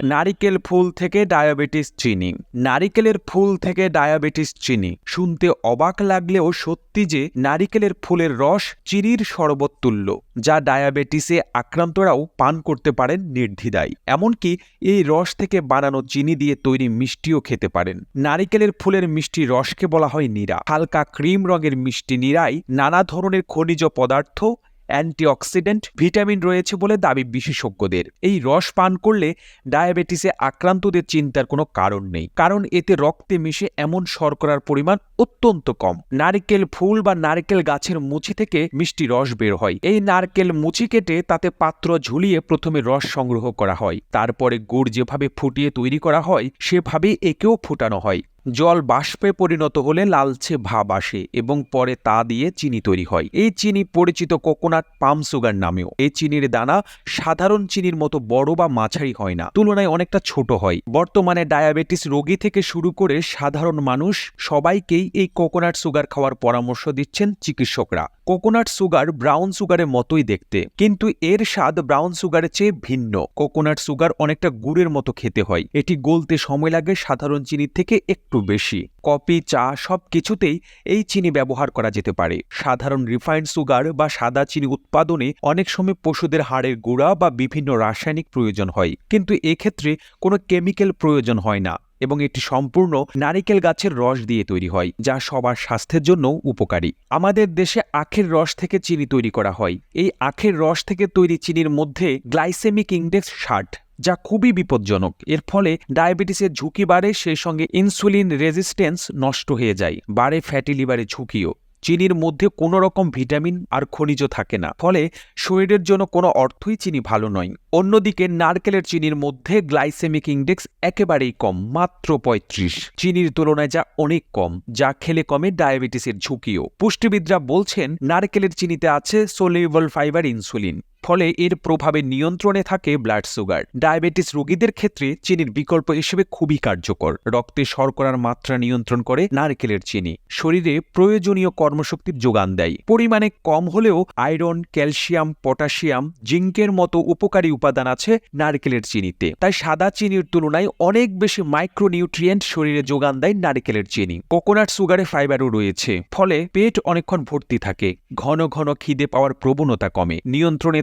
নারিকেল ফুল থেকে ডায়াবেটিস চিনি। নারিকেলের ফুল থেকে ডায়াবেটিস চিনি। শুনতে অবাক লাগলেও সত্যি যে নারিকেলের ফুলের রস চিনির শরবত তুল্য, যা ডায়াবেটিসে আক্রান্তরাও পান করতে পারেন নির্দ্বিধায়। এমনকি এই রস থেকে বানানো চিনি দিয়ে তৈরি মিষ্টিও খেতে পারেন। নারিকেলের ফুলের মিষ্টি রসকে বলা হয় নীরা। হালকা ক্রিম রঙের মিষ্টি নীরায় নানা ধরনের খনিজ পদার্থ অ্যান্টিঅক্সিডেন্ট ভিটামিন রয়েছে বলে দাবি বিশেষজ্ঞদের। এই রস পান করলে ডায়াবেটিসে আক্রান্তদের চিন্তার কোনো কারণ নেই, কারণ এতে রক্তে মিশে এমন শর্করার পরিমাণ অত্যন্ত কম। নারকেল ফুল বা নারকেল গাছের মুচি থেকে মিষ্টি রস বের হয়। এই নারকেল মুচি কেটে তাতে পাত্র ঝুলিয়ে প্রথমে রস সংগ্রহ করা হয়। তারপরে গুড় যেভাবে ফুটিয়ে তৈরি করা হয়, সেভাবেই একেও ফুটানো হয়। জল বাষ্পে পরিণত হলে লালচে ভাব আসে এবং পরে তা দিয়ে চিনি তৈরি হয়। এই চিনি পরিচিত কোকোনাট পাম সুগার নামেও। এই চিনির দানা সাধারণ চিনির মতো বড় বা মাঝারি হয় না, তুলনায় অনেকটা ছোট হয়। বর্তমানে ডায়াবেটিস রোগী থেকে শুরু করে সাধারণ মানুষ সবাইকেই এই কোকোনাট সুগার খাওয়ার পরামর্শ দিচ্ছেন চিকিৎসকরা। কোকোনাট সুগার ব্রাউন সুগারের মতোই দেখতে, কিন্তু এর স্বাদ ব্রাউন সুগারের চেয়ে ভিন্ন। কোকোনাট সুগার অনেকটা গুড়ের মতো খেতে হয়, এটি গলতে সময় লাগে সাধারণ চিনির থেকে একটু বেশি। কফি, চা সব কিছুতেই এই চিনি ব্যবহার করা যেতে পারে। সাধারণ রিফাইন্ড সুগার বা সাদা চিনি উৎপাদনে অনেক সময় পশুদের হাড়ের গুঁড়া বা বিভিন্ন রাসায়নিক প্রয়োজন হয়, কিন্তু এক্ষেত্রে কোনো কেমিক্যাল প্রয়োজন হয় না। এবং এটি সম্পূর্ণ নারিকেল গাছের রস দিয়ে তৈরি হয়, যা সবার স্বাস্থ্যের জন্য উপকারী। আমাদের দেশে আখের রস থেকে চিনি তৈরি করা হয়। এই আখের রস থেকে তৈরি চিনির মধ্যে গ্লাইসেমিক ইন্ডেক্স ষাট, যা খুবই বিপজ্জনক। এর ফলে ডায়াবেটিসের ঝুঁকি বাড়ে, সেই সঙ্গে ইনসুলিন রেজিস্ট্যান্স নষ্ট হয়ে যায়, বাড়ে ফ্যাটি লিভারের ঝুঁকিও। চিনির মধ্যে কোনো রকম ভিটামিন আর খনিজ থাকে না। ফলে শরীরের জন্য কোনো অর্থই চিনি ভালো নয়। অন্যদিকে নারকেলের চিনির মধ্যে গ্লাইসেমিক ইন্ডেক্স একেবারেই কম, মাত্র পঁয়ত্রিশ। চিনির তুলনায় যা অনেক কম, যা খেলে কমে ডায়াবেটিসের ঝুঁকিও। পুষ্টিবিদরা বলছেন, নারকেলের চিনিতে আছে সোলিউবল ফাইবার ইনসুলিন ফলে এর প্রভাবে নিয়ন্ত্রণে থাকে ব্লাড সুগার। ডায়াবেটিস রোগীদের ক্ষেত্রে চিনির বিকল্প হিসেবে খুবই কার্যকর। রক্তে শর্করার মাত্রা নিয়ন্ত্রণ করে নারকেলের চিনি। শরীরে প্রয়োজনীয় কর্মশক্তির যোগান দেয়। পরিমাণে কম হলেও আয়রন, ক্যালসিয়াম, পটাশিয়াম, জিঙ্কের মতো উপকারী উপাদান আছে নারকেলের চিনিতে। তাই সাদা চিনির তুলনায় অনেক বেশি মাইক্রোনিউট্রিয়েন্ট শরীরে যোগান দেয় নারকেলের চিনি। কোকোনাট সুগারে ফাইবারও রয়েছে। ফলে পেট অনেকক্ষণ ভর্তি থাকে। ঘন ঘন খিদে পাওয়ার প্রবণতা কমে। নিয়ন্ত্রণে